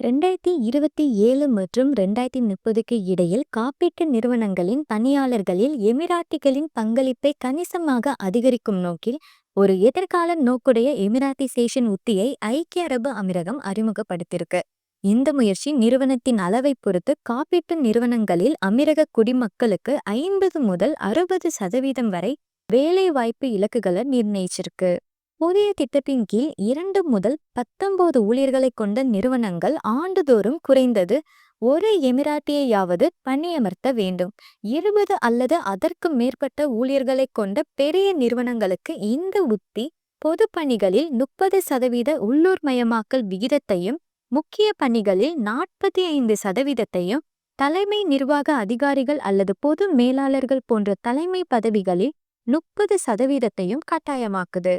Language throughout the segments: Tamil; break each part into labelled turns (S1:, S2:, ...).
S1: ரெண்டாயிரத்தி இருபத்தி ஏழு மற்றும் ரெண்டாயிரத்தி முப்பதுக்கு இடையில் காப்பீட்டு நிறுவனங்களின் பணியாளர்களில் எமிராட்டிகளின் பங்களிப்பை கணிசமாக அதிகரிக்கும் நோக்கில் ஒரு எதிர்கால நோக்குடைய எமிராட்டிசேஷன் உத்தியை ஐக்கிய அரபு அமீரகம் அறிமுகப்படுத்தியிருக்கு. இந்த முயற்சி நிறுவனத்தின் அளவை பொறுத்து காப்பீட்டு நிறுவனங்களில் அமீரக குடிமக்களுக்கு ஐம்பது முதல் அறுபது சதவீதம் வரை வேலைவாய்ப்பு இலக்குகளை நிர்ணயிச்சிருக்கு. புதிய திட்டத்தின் கீழ் இரண்டு முதல் பத்தொன்பது ஊழியர்களை கொண்ட நிறுவனங்கள் ஆண்டுதோறும் குறைந்தது ஒரு எமிராட்டியையாவது பணியமர்த்த வேண்டும். இருபது அல்லது அதற்கு மேற்பட்ட ஊழியர்களை கொண்ட பெரிய நிறுவனங்களுக்கு இந்த உத்தி பொது பணிகளில் முப்பது சதவீத உள்ளூர் மயமாக்கல் விகிதத்தையும் முக்கிய பணிகளில் நாற்பத்தி ஐந்து சதவீதத்தையும் தலைமை நிர்வாக அதிகாரிகள் அல்லது பொது மேலாளர்கள் போன்ற தலைமை பதவிகளில் முப்பது சதவீதத்தையும் கட்டாயமாக்குது.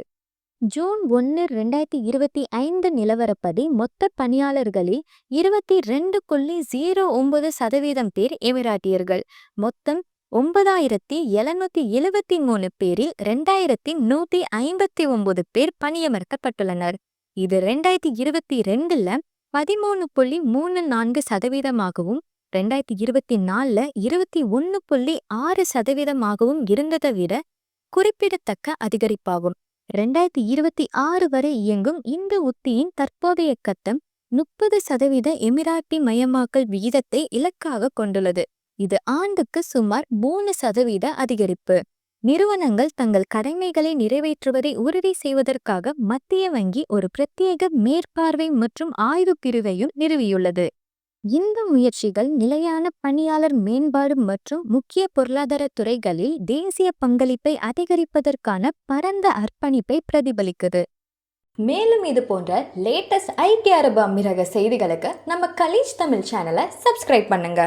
S1: ஜூன் ஒன்று ரெண்டாயிரத்தி இருபத்தி ஐந்து நிலவரப்படி மொத்த பணியாளர்களில் இருபத்தி ரெண்டு புள்ளி ஜீரோ ஒன்பது சதவீதம் பேர் எமிராட்டியர்கள். மொத்தம் ஒன்பதாயிரத்தி எழுநூத்தி எழுபத்தி மூணு பேரில் ரெண்டாயிரத்தி நூத்தி ஐம்பத்தி ஒன்பது பேர் பணியமர்த்தப்பட்டுள்ளனர். இது ரெண்டாயிரத்தி இருபத்தி ரெண்டுல பதிமூணு புள்ளி மூணு நான்கு சதவீதமாகவும் ரெண்டாயிரத்தி இருபத்தி நாலுல இருபத்தி ஒன்று புள்ளி ஆறு சதவீதமாகவும் இருந்ததை விட குறிப்பிடத்தக்க அதிகரிப்பாகும். ரெண்டாயிரத்தி இருபத்தி ஆறு வரை இயங்கும் இந்த உத்தியின் தற்போதைய கட்டம் முப்பது சதவீத எமிராட்டி மயமாக்கல் விகிதத்தை இலக்காக கொண்டுள்ளது. இது ஆண்டுக்கு சுமார் மூணு சதவீத அதிகரிப்பு. நிறுவனங்கள் தங்கள் கடமைகளை நிறைவேற்றுவதை உறுதி செய்வதற்காக மத்திய வங்கி ஒரு பிரத்யேக மேற்பார்வை மற்றும் ஆய்வு பிரிவையும் நிறுவியுள்ளது. இந்த முயற்சிகள் நிலையான பணியாளர் மேம்பாடு மற்றும் முக்கிய பொருளாதார துறைகளில் தேசிய பங்களிப்பை அதிகரிப்பதற்கான பரந்த அர்ப்பணிப்பை பிரதிபலிக்குது.
S2: மேலும் இது போன்ற லேட்டஸ்ட் ஐக்கிய அரபு அமீரக செய்திகளுக்கு நம்ம கலீஜ் தமிழ் சேனலை சப்ஸ்கிரைப் பண்ணுங்க.